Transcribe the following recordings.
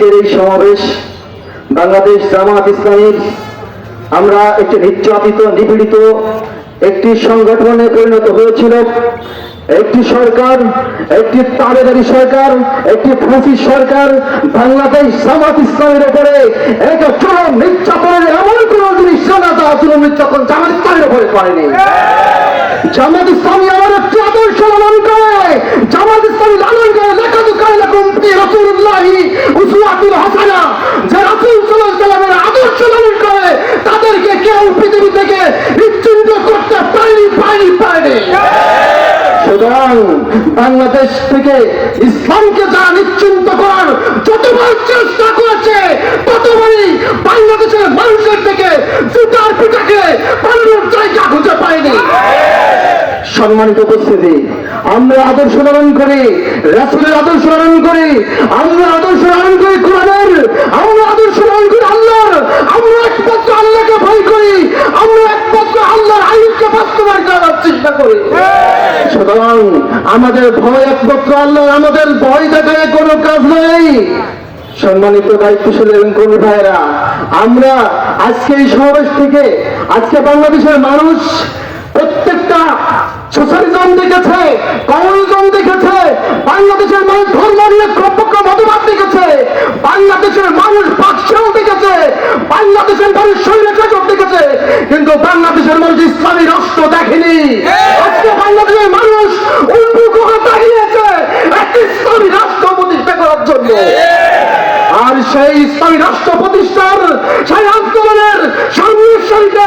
আজকের এই সমাবেশ বাংলাদেশ জামাত ইসলামীর আমরা একটি নির্যাতিত, নিপীড়িত একটি সংগঠনে পরিণত হয়েছিল। একটি সরকার, একটি তাবেদারি সরকার, একটি ফাঁসি সরকার বাংলাদেশ জামাত ইসলামের উপরে এক চরম নির্যাতনের এমন কোন জিনিস জানাতা চরম নির্যাতন জামাত ইসলামের উপরে করেনি। জামাত ইসলামী আমার একটি আদর্শ লালন করে, জামাত ইসলামী লালন করে লেখা দোকান লাকুম ফি রাসূলুল্লাহি উসওয়াতুল হাসানা যে রাসূল সাল্লাল্লাহু আলাইহি ওয়াসাল্লামের আদর্শ লালন করে তাদেরকে কেউ পৃথিবী থেকে বিচ্ছিন্ন করতে পারেনি পারেনি পারেনি সুতরাং বাংলাদেশ থেকে ইসলামকে যারা নিশ্চিন্ত করার যতবার চেষ্টা করেছে, ততবারই বাংলাদেশের মানুষের থেকে জুতার পিঠাকে পালানোর জায়গা খুঁজে পায়নি। সম্মানিত উপস্থিতি, আমরা আদর্শ ধারণ করি, রাসুলের আদর্শ ধারণ করি আমরা আদর্শ ধারণ করি, কোরআনের আমরা আদর্শ ধারণ করি। আল্লাহর, আমরা একমাত্র আল্লাহকে ভয় করি, আমরা একমাত্র আল্লাহর বাস্তবায়ন করার চেষ্টা করি। সুতরাং আমাদের ভয় একমাত্র আল্লাহ আমাদের ভয় দেখায় কোনো কাজ নেই। সম্মানিত দায়িত্বশীল এবং কর্মী ভাইয়েরা, আমরা আজকে এই সমাবেশ থেকে, আজকে বাংলাদেশের মানুষ প্রত্যেকটা সোশ্যালিজম দেখেছে কমিউনিজম দেখেছে বাংলাদেশের মানুষ ধর্ম নিয়ে কর্পক্ষ মতবাদ দেখেছে বাংলাদেশের মানুষ বাদশাহ দেখেছে বাংলাদেশের মানুষ শৈলশাসক দেখেছে কিন্তু বাংলাদেশের মানুষ ইসলামী রাষ্ট্র দেখেনি। আজকে বাংলাদেশের মানুষ উন্মুখ হয়ে দাঁড়িয়েছে একটি ইসলামী রাষ্ট্র প্রতিষ্ঠা করার জন্য। আর সেই ইসলামী রাষ্ট্র প্রতিষ্ঠার সেই আন্দোলনের সামনের সারিতে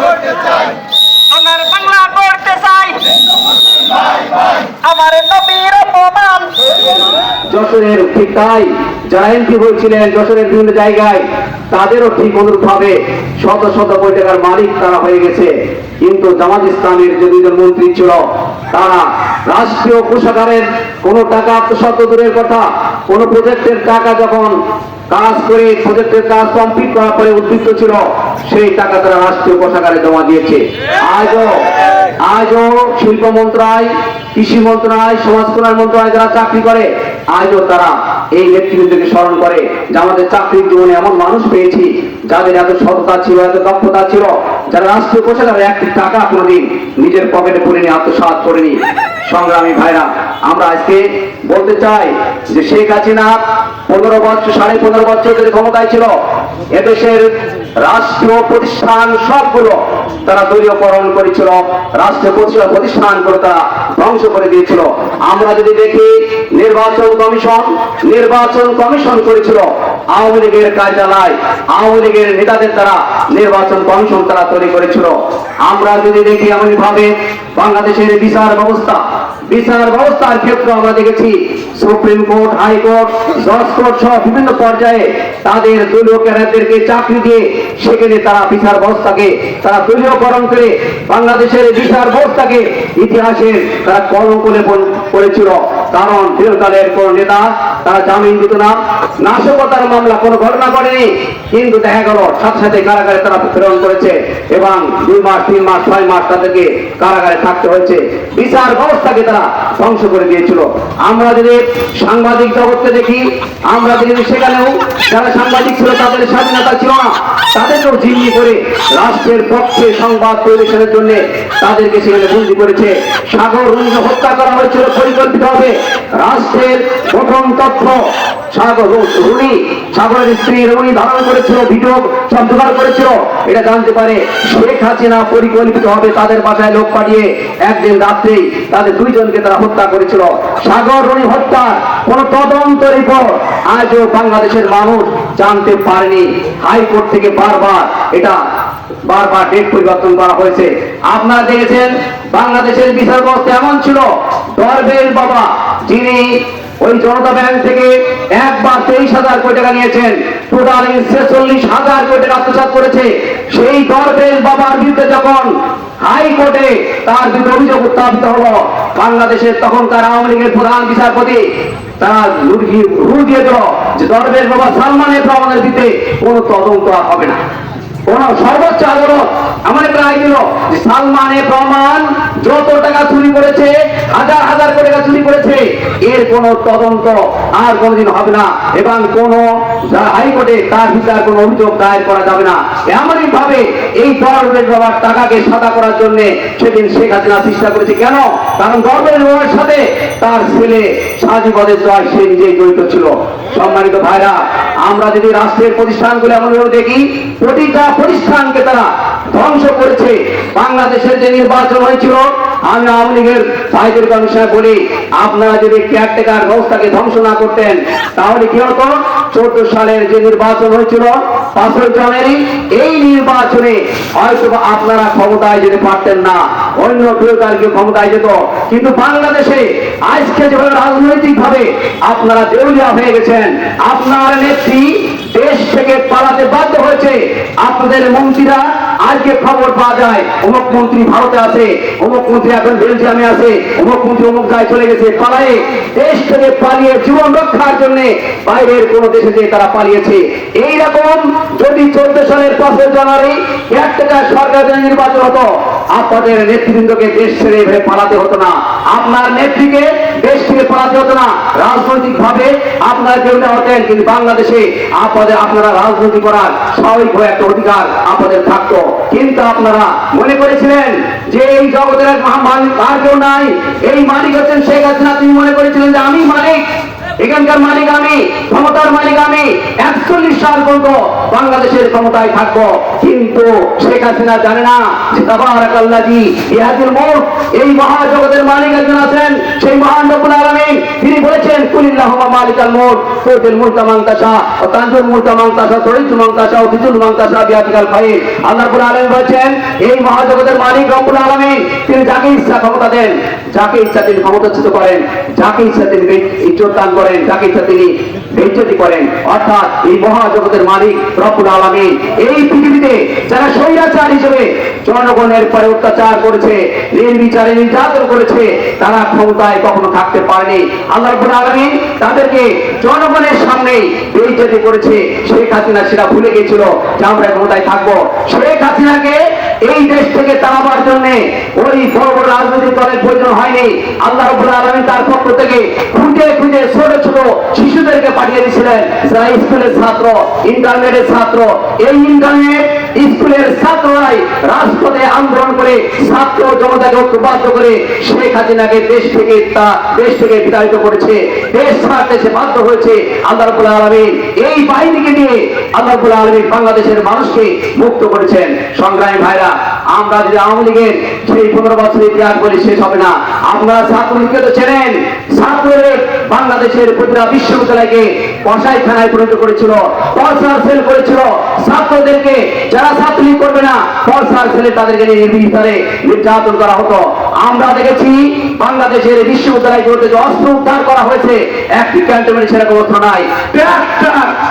করতে চাই আমার বাংলা করতে চাই। আমার নবীর অপমান। যশোরের তাই যারা এমপি হয়েছিলেন যশোরের বিভিন্ন জায়গায় তাদেরও ঠিক অনুরূপভাবে শত শত কোটি টাকার মালিক তারা হয়ে গেছে। কিন্তু জামাত ইসলামের যে দুইজন মন্ত্রী ছিল, তারা রাষ্ট্রীয় কোষাগারের কোনো টাকা আত্মসাত দূরের কথা, কোনো প্রজেক্টের টাকা যখন কাজ করে, প্রজেক্টের কাজ কমপ্লিট করার পরে উদ্বৃত্ত ছিল, সেই টাকা তারা রাষ্ট্রীয় কোষাগারে জমা দিয়েছে। আজও আজও শিল্প মন্ত্রণালয় কৃষি মন্ত্রণালয় সমাজ কল্যাণ মন্ত্রণালয় যারা চাকরি করে, আজও তারা এই নেতৃবৃন্দকে স্মরণ করে যে আমাদের চাকরির জীবনে এমন মানুষ পেয়েছি, যাদের এত সততা ছিল, এত দক্ষতা ছিল, যারা রাষ্ট্রীয় কোষাগারে একটি টাকা কোনোদিন নিজের পকেটে পড়েনি আত্মসাৎ করেনি। সংগ্রামী ভাইরা, আমরা আজকে বলতে চাই যে শেখ হাসিনা পনেরো বছর, সাড়ে পনেরো বছর ক্ষমতায় ছিল। এদেশের রাষ্ট্রীয় প্রতিষ্ঠান সবগুলো তারা দলীয়করণ করেছিল প্রতিষ্ঠান প্রতিষ্ঠানগুলো তারা ধ্বংস করে দিয়েছিল। আমরা যদি দেখি, নির্বাচন কমিশন নির্বাচন কমিশন করেছিল আওয়ামী লীগের কার্যালয়। আওয়ামী লীগের নেতাদের দ্বারা নির্বাচন কমিশন তারা তৈরি করেছিল। আমরা যদি দেখি এমন ভাবে বাংলাদেশের বিচার ব্যবস্থা বিচার ব্যবস্থার ক্ষেত্রে আমরা দেখেছি সুপ্রিম কোর্ট, হাইকোর্ট, জজ কোর্ট সহ বিভিন্ন পর্যায়ে তাদের দলীয় ক্যাডারদেরকে চাকরি দিয়ে সেখানে তারা বিচার ব্যবস্থাকে, তারা দলীয়করণ করে বাংলাদেশের বিচার ব্যবস্থাকে ইতিহাসের তারা কলঙ্ক লেপন করেছিল কারণ দীর্ঘকালের কোন নেতা, তারা জামিন দিত না। নাশকতার মামলা কোনো ঘটনা ঘটেনি। কিন্তু দেখা গেল, সাথে সাথে কারাগারে তারা প্রেরণ করেছে এবং দুই মাস, তিন মাস, ছয় মাস তাদেরকে কারাগারে থাকতে হয়েছে। বিচার ব্যবস্থাকে তারা ধ্বংস করে দিয়েছিল। আমরা যদি সাংবাদিক জগৎকে দেখি, আমরা যদি সেখানেও যারা সাংবাদিক ছিল, তাদের স্বাধীনতা ছিল না। তাদেরকেও জিম্মি করে রাষ্ট্রের পক্ষে সংবাদ পরিবেশনের জন্য তাদেরকে সেখানে বন্দি করেছে। সাগর রুঞ্জ হত্যা করা হয়েছিল পরিকল্পিতভাবে। রাষ্ট্রের প্রথম তথ্য, সাগর রুনি সাগরের স্ত্রী রুনি ধারণ করেছিল, ভিডিও সব করেছিল। এটা জানতে পারে শেখ হাসিনা পরিকল্পিত হবে তাদের বাসায় লোক পাঠিয়ে একদিন রাত্রেই তাদের দুইজনকে তারা হত্যা করেছিল। সাগর রুনি হত্যা, কোন তদন্ত রিপোর্ট আজও বাংলাদেশের মানুষ জানতে পারেনি। হাইকোর্ট থেকে বারবার এটা, বারবার ডেট পরিবর্তন করা হয়েছে। আপনারা দেখেছেন, বাংলাদেশের বিচার ব্যবস্থা এমন ছিল দরবেল বাবা, যিনি ওই জনতা ব্যাংক থেকে একবার তেইশ হাজার কোটি টাকা নিয়েছেন, টোটাল ছেচল্লিশ হাজার কোটি টাকা আত্মসাৎ করেছে। সেই দরবেল বাবার বিরুদ্ধে যখন হাইকোর্টে তার দুটো অভিযোগ উত্থাপিত হলো। বাংলাদেশের তখনকার আওয়ামী লীগের প্রধান বিচারপতি তারা রু দিয়ে দিল যে দরবেশ বাবা সালমানের প্রমাণের দিতে কোনো তদন্ত আর হবে না। কোন সর্বোচ্চ আদালত আমার একটা রায় দিল সালমানের প্রমাণ যত টাকা চুরি করেছে, হাজার হাজার কোটি টাকা চুরি করেছে এর কোন তদন্ত আর কোনদিন হবে না এবং কোন হাইকোর্টে তার বিচার কোন অভিযোগ দায়ের করা যাবে না। এমনই ভাবে এই দরবের বাবার টাকাকে সাদা করার জন্য সেদিন শেখ হাসিনা চেষ্টা করেছে। কেন? কারণ দরবের বাবার সাথে তার ছেলে সাজিবদের জয় সে নিজেই জড়িত ছিল। সম্মানিত ভাইরা, আমরা যদি রাষ্ট্রের প্রতিষ্ঠানগুলো এমনভাবে দেখি, প্রতিটা প্রতিষ্ঠানকে তারা ধ্বংস করেছে। বাংলাদেশের যে নির্বাচন হয়েছিল, আমি আওয়ামী লীগের সাহিত্যের কমিশনে বলি, আপনারা যদি কেয়ারটেকার ব্যবস্থাকে ধ্বংস না করতেন, তাহলে কি হতো? চোদ্দ সালের যে নির্বাচন হয়েছিল, পাঁচই জানুয়ারি, এই নির্বাচনে হয়তো আপনারা ক্ষমতায় যেতে পারতেন না। অন্য তারকে ক্ষমতায় যেত? কিন্তু বাংলাদেশে আজকে যেভাবে রাজনৈতিক ভাবে আপনারা দেউলিয়া হয়ে গেছেন, আপনার নেত্রী দেশ থেকে আপনাদের মন্ত্রীরা, আজকে খবর পাওয়া যায়, অমুক মন্ত্রী ভারতে আছে, অমুক মন্ত্রী এখন বেলজিয়ামে আছে, অমুক মন্ত্রী অমুক জায়গায় চলে গেছে, পালায়ে, দেশ থেকে পালিয়ে জীবন রক্ষার জন্য বাইরের কোন দেশে যে তারা পালিয়েছে। এই রকম যদি চোদ্দ সালের পাঁচই জানুয়ারি একটা সরকার নির্বাচন হতো, আপনাদের নেতৃবৃন্দকে দেশ ছেড়ে এভাবে পালাতে হতো না। আপনার নেত্রীকে দেশ থেকে পালাতে হতো না। রাজনৈতিক ভাবে আপনারা কেউ হতেন, কিন্তু বাংলাদেশে আপনাদের, আপনারা রাজনীতি করার স্বাভাবিক হয়ে একটা অধিকার আপনাদের থাকতো। কিন্তু আপনারা মনে করেছিলেন যে এই জগতের এক মহামালিক আর কেউ নাই। এই মালিক হচ্ছেন শেখ হাসিনা। তিনি মনে করেছিলেন যে আমি মালিক। এখানকার মালিক আমি, ক্ষমতার মালিক আমি। একচল্লিশ সাল পর্যন্ত বাংলাদেশের ক্ষমতায় থাকব। কিন্তু শেখ হাসিনা জানে না যে তাবারাকাল্লাজি মুলক এই মহাজগতের মালিক একজন আছেন সেই মহান রব্বুল আলামিন তিনি বলেছেন কুলিল্লাহুমা মান মান মান মান আল্লাহ এই মহাজগতের মালিক রব্বুল আলামিন তিনি যাকে ইচ্ছা ক্ষমতা দেন যাকে ইচ্ছা তিনি ক্ষমতাচ্যুত করেন যাকে ইচ্ছা তিনি ইজ্জত দান করেন যাকে ইচ্ছা তিনি বেজ্জতি করেন অর্থাৎ এই মহাজগতের মালিক রব্বুল আলামিন এই পৃথিবীতে যারা স্বৈরাচার হিসেবে জনগণের পরে অত্যাচার করেছে নির্বিচারে নির্যাতন করেছে তারা ক্ষমতায় কখনো থাকতে পারেনি আল্লাহ রব্বুল আলামিন তাদেরকে জনগণের সামনে বেজ্জতি করেছে শেখ হাসিনা, সেটা ভুলে গেছিল যে আমরা ক্ষমতায় থাকব। শেখ হাসিনাকে এই দেশ থেকে তাড়াবার জন্য ওই বড় বড় রাজনৈতিক দলের প্রয়োজন হয়নি। আল্লাহ রব্বুল আলামিন তার পক্ষ থেকে খুঁজে খুঁজে ছোট ছোট শিশুদেরকে পাঠিয়ে দিয়েছিলেন। যারা স্কুলের ছাত্র, ইন্টারনেটের ছাত্র, এই ইন্টারনেট স্কুলের ছাত্ররাই রাজপথে আন্দোলন করে ছাত্র জনতাকে ঐক্যবদ্ধ করে শেখ হাসিনাকে দেশ থেকে তা দেশ থেকে বিতাড়িত করেছে, দেশ ছাড়তে সে বাধ্য হয়েছে আল্লাহ রব্বুল আলামিন। এই বাহিনীকে নিয়ে আল্লাহ রব্বুল আলামিন বাংলাদেশের মানুষকে মুক্ত করেছেন। সংগ্রামী ভাইরা, আমরা যদি আওয়ামী লীগের সেই পনেরো বছর ইতিহাস বলি, শেষ হবে না। আপনারা ছাত্রলীগকে তো চেনেন। ছাত্রলীগ বাংলাদেশের প্রতিটা বিশ্ববিদ্যালয়কে কষাইখানায় পরিণত করেছিল। পলসার সেল করেছিল। ছাত্রদেরকে যারা ছাত্রলীগ করবে না তাদেরকে নির্বিচারে নির্যাতন করা হতো। আমরা দেখেছি, বাংলাদেশের যে অস্ত্র উদ্ধার করা হয়েছে, একটি ক্যান্টনমেন্ট সেরকম অস্ত্র নাই।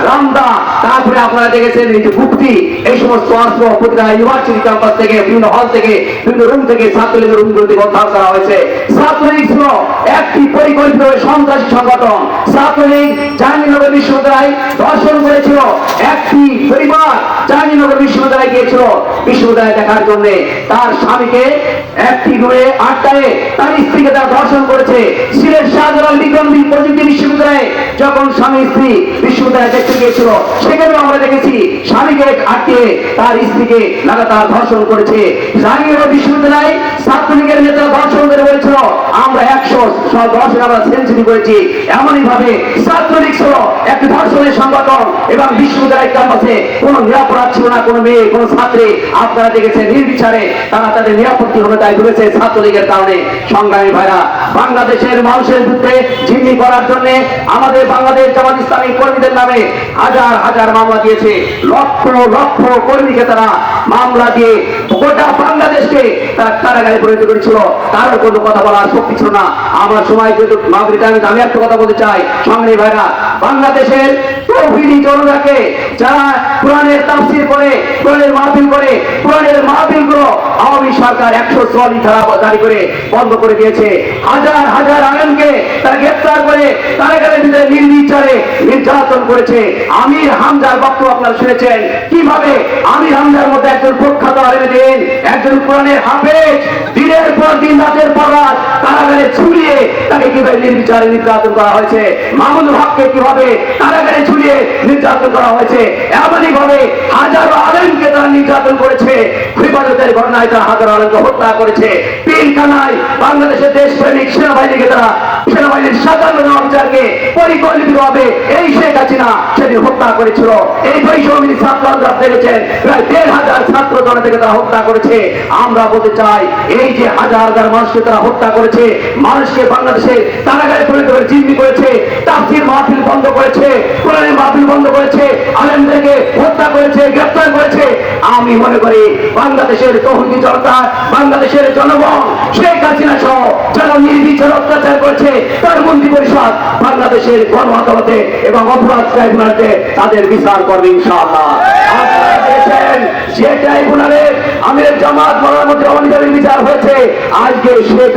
রামদা। তারপরে আপনারা দেখেছেন মুক্তি এই সমস্ত অস্ত্র প্রতিটা ইউনিভার্সিটি ক্যাম্পাস থেকে, বিভিন্ন হল থেকে, বিভিন্ন রুম থেকে ছাত্রলীগের রুমগুলোতে উদ্ধার করা হয়েছে। ছাত্রলীগ ছিল একটি পরিকল্পিত সন্ত্রাসী সংগঠন। ছাত্রলীগ জাহাঙ্গীরনগর বিশ্ববিদ্যালয় করেছিল। একটি পরিবার জাহাঙ্গীরনগর বিশ্ববিদ্যালয়ে গিয়েছিল। বিশ্ববিদ্যালয় দেখার জন্য তার স্বামীকে একটি রুমে আটকায়ে তার স্ত্রীকে তারা ধর্ষণ করেছে। সিলেট শাহজালাল বিজ্ঞান প্রযুক্তি বিশ্ববিদ্যালয়ে যখন স্বামী স্ত্রী বিশ্ববিদ্যালয়ে দেখতে গিয়েছিল, সেখানেও আমরা দেখেছি স্বামীকে আটকে তার স্ত্রীকে লাগাতার ধর্ষণ করেছে। জাহাঙ্গীরনগর বিশ্ববিদ্যালয় ছাত্রলীগের নেতারা ধর্ষণ করে বলেছিল, আমরা একশো দশ আমরা সেঞ্চুরি করেছি। এমনই ভাবে ছাত্রলীগ ছিল একটি ধর্ষণের সংগঠন এবং বিশ্ববিদ্যালয় ক্যাম্পাসে কোন নিরাপরাধ ছিল না, কোনো মেয়ে, কোনো ছাত্রী। আপনারা দেখেছেন নির্বিচারে তারা তাদের নিরাপত্তিহীনতায় ভুগেছে ছাত্রলীগের কারণে। সংগ্রামী ভাইরা, বাংলাদেশের মানুষের বিরুদ্ধে জিম্মি করার জন্য আমাদের বাংলাদেশ জামাত ইসলামী কর্মীদের নামে হাজার হাজার মামলা দিয়েছে। লক্ষ লক্ষ কর্মীকে তারা মামলা দিয়ে গোটা বাংলাদেশকে তারা কারাগারে পরিণত করেছিল কারোর কোনো কথা বলার শক্তি ছিল না। আমার সময় যেহেতু মাগরিটা আমি একটা কথা বলতে চাই। সংগ্রামী ভাইরা, বাংলাদেশের তৌহিদি জনতাকে যারা কোরআনের তাফসির করে, কোরআনের মাহফিল করে, কোরআনের মাহফিলগুলো আওয়ামী সরকার একশো চুয়াল্লিশ ধারা জারি করে বন্ধ করে দিয়েছে। হাজার হাজার আলমকে তারা গ্রেপ্তার করে কারাগারের ভিতরে নির্বিচারে নির্যাতন করেছে। আমির হামজার বক্তব্য আপনারা শুনেছেন। কীভাবে আমির হামজার মধ্যে একজন কোরআনের হাফেজ দিনের পর দিন রাতের পর রাত কারাগারে ছুড়িয়ে তাকে কীভাবে নির্বিচারে নির্যাতন করা হয়েছে? হককে কীভাবে ঝুলিয়ে নির্যাতন করা হয়েছে? এমনই ভাবে হাজারো আলেমকে তারা নির্যাতন করেছে। হেফাজতের ঘটনায় তারা হাজারো আলেমকে হত্যা করেছে। পিলখানায় বাংলাদেশের সেনাবাহিনীকে তারা সেনাবাহিনীর সাধারণ অফিসারকে পরিকল্পিতভাবে এই শেখ হাসিনা সেদিন হত্যা করেছিল। এই বৈষম্য ছাত্র আন্দোলন দেখেছেন। প্রায় দেড় হাজার ছাত্র জনে থেকে তারা হত্যা করেছে। আমরা বলতে চাই, এই যে হাজার হাজার মানুষকে তারা হত্যা করেছে, মানুষকে বাংলাদেশে কারাগারে পরিণত করে জিম্মি করেছে, তাফসির মাহফিল বন্ধ করেছে, কোরআনের মাহফিল বন্ধ করেছে, আলেমদেরকে হত্যা করেছে, গ্রেপ্তার করেছে। আমি মনে করি বাংলাদেশের তহুদি জনতা, বাংলাদেশের জনগণ, শেখ হাসিনা সহ যারা নির্বিচার অত্যাচার করেছে, তার মন্ত্রী পরিষদ বাংলাদেশের গণ আদালতে এবং অপরাধ ট্রাইব্যুনালে তাদের বিচার করবে ইনশাআল্লাহ। যে ট্রাইব্যুনালে আমিরের জামাত অনিদানের বিচার হয়েছে। আজকে শেখ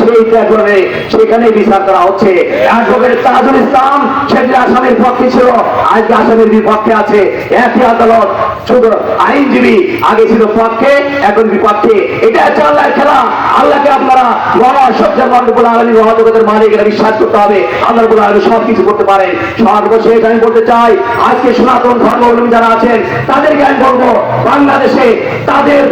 সেই ট্রাইব্যুনালে সেখানে বিচার করা হচ্ছে। অ্যাডভোকেট তাজুল ইসলাম সেদিন আসামের পক্ষে ছিল। আজকে আসামের বিপক্ষে আছে। একই আদালত শুধু আইনজীবী আগে ছিল পক্ষে, এখন বিপক্ষে। এটা হচ্ছে আল্লাহর খেলা। আল্লাহকে আপনারা আলমী মহাজগতের বিশ্বাস করতে হবে। আল্লাহ বলে আলমী সব কিছু করতে পারেন। সর্বশেষ আমি বলতে চাই, আজকে সনাতন ধর্মাবলম্বী যারা আছেন তাদেরকে আমি বলব বাংলাদেশে তাদের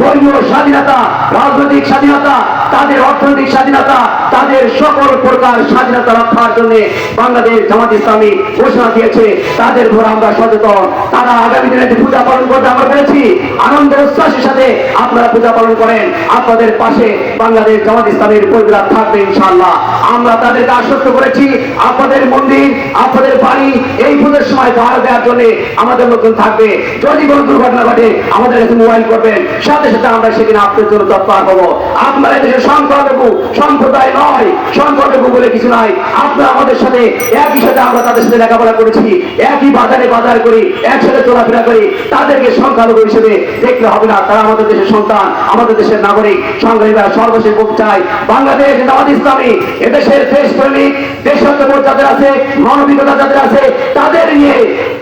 ধর্মীয় স্বাধীনতা, রাজনৈতিক স্বাধীনতা, তাদের অর্থনৈতিক স্বাধীনতা, তাদের সকল প্রকার স্বাধীনতা রক্ষার জন্য বাংলাদেশ জামাত ইসলামী ঘোষণা দিয়েছে। তাদের ঘর আমরা সচেতন। তারা আগামী দিনে যে পূজা পালন করতে আমরা পেরেছি। আনন্দ উচ্ছ্বাসের সাথে আপনারা পূজা পালন করেন। আপনাদের পাশে বাংলাদেশ জামাত ইসলামের পরিবার থাকবে ইনশাআল্লাহ। আমরা তাদেরকে আশ্বস্ত করেছি, আপনাদের মন্দির, আপনাদের বাড়ি, এই পুজোর সময় ভাড়া দেওয়ার জন্য আমাদের লোকজন থাকবে। যদি কোনো দুর্ঘটনা ঘটে, আমাদের কাছে মোবাইল করবেন। সাথে সাথে আমরা সেদিন আপনাদের জন্য তৎপর হব আপনারা দেশের সংখ্যালঘু সম্প্রদায় নয় সংখ্যালঘু বলে কিছু নাই। আপনারা আমাদের সাথে একই সাথে আমরা তাদের সাথে লেখাপড়া করেছি, একই বাজারে বাজার করি, একসাথে চলাফেরা করি। তাদেরকে সংখ্যালঘু হিসেবে দেখতে হবে না। তারা আমাদের দেশের সন্তান, আমাদের দেশের নাগরিক। সংগ্রামীরা সর্বশেষ বলতে চাই বাংলাদেশ জামাত ইসলামী, এদেশের দেশপ্রেমিক, দেশাত্মবোধ যাদের আছে, মানবিকতা যাদের আছে, তাদের নিয়ে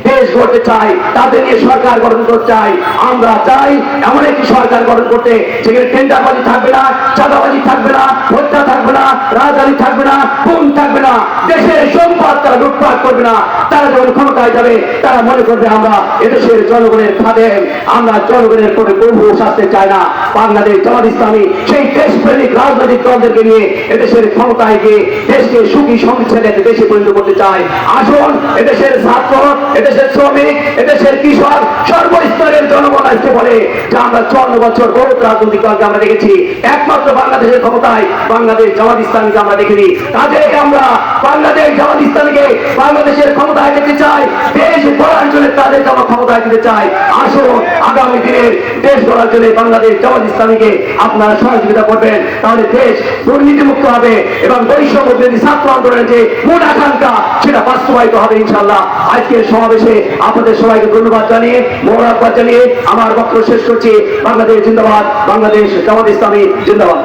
দেশ গড়তে চাই, তাদের নিয়ে সরকার গঠন করতে চাই। আমরা চাই এমন একটি সরকার গঠন করতে সেখানে টেন্ডারবাজি থাকবে না, চাঁদাবাজি থাকবে না, হত্যা থাকবে না, রাজধানী থাকবে না, খুন থাকবে না, দেশের সম্পদ তারা লুটপাট করবে না। তারা যখন ক্ষমতায় যাবে। তারা মনে করবে আমরা এদেশের জনগণের খাদেম আমরা জনগণের করে প্রভু আসতে চাই না। বাংলাদেশ জামাত ইসলামী সেই দেশপ্রেমিক রাজনৈতিক দলদেরকে নিয়ে এদেশের ক্ষমতায় গিয়ে দেশকে সুখী সমৃদ্ধের দেশে পরিণত করতে চাই আসুন, এদেশের ছাত্র, এদেশের শ্রমিক, এদেশের কৃষক, সর্বস্তরের জনগণ আসতে বলে, যে আমরা চুয়ান্ন বছর বহুত রাজনৈতিক দলকে আমরা দেখেছি। একমাত্র বাংলাদেশের ক্ষমতায় বাংলাদেশ জামাত ইসলামীকে আমরা দেখিনি। কাজে আমরা বাংলাদেশ জামাত ইসলামীকে বাংলাদেশের ক্ষমতায় দেখতে চাই। দেশ গড়ার জন্য তাদেরকে আমরা দিতে চাই। আসুন, আগামী দিনের দেশ গড়ার জন্য বাংলাদেশ জামাত ইসলামীকে আপনারা সহযোগিতা করবেন। তাহলে দেশ দুর্নীতি মুক্ত হবে এবং বৈষম্য বিরোধী ছাত্র আন্দোলনের যে মূল আকাঙ্ক্ষা, সেটা বাস্তবায়িত হবে ইনশাল্লাহ আজকের সমাবেশে আপনাদের সবাইকে ধন্যবাদ জানিয়ে মোহরাবাদ জানিয়ে আমার বক্তব্য শেষ করছি। বাংলাদেশ জিন্দাবাদ, বাংলাদেশ জামাত ইসলামী জিন্দাবাদ।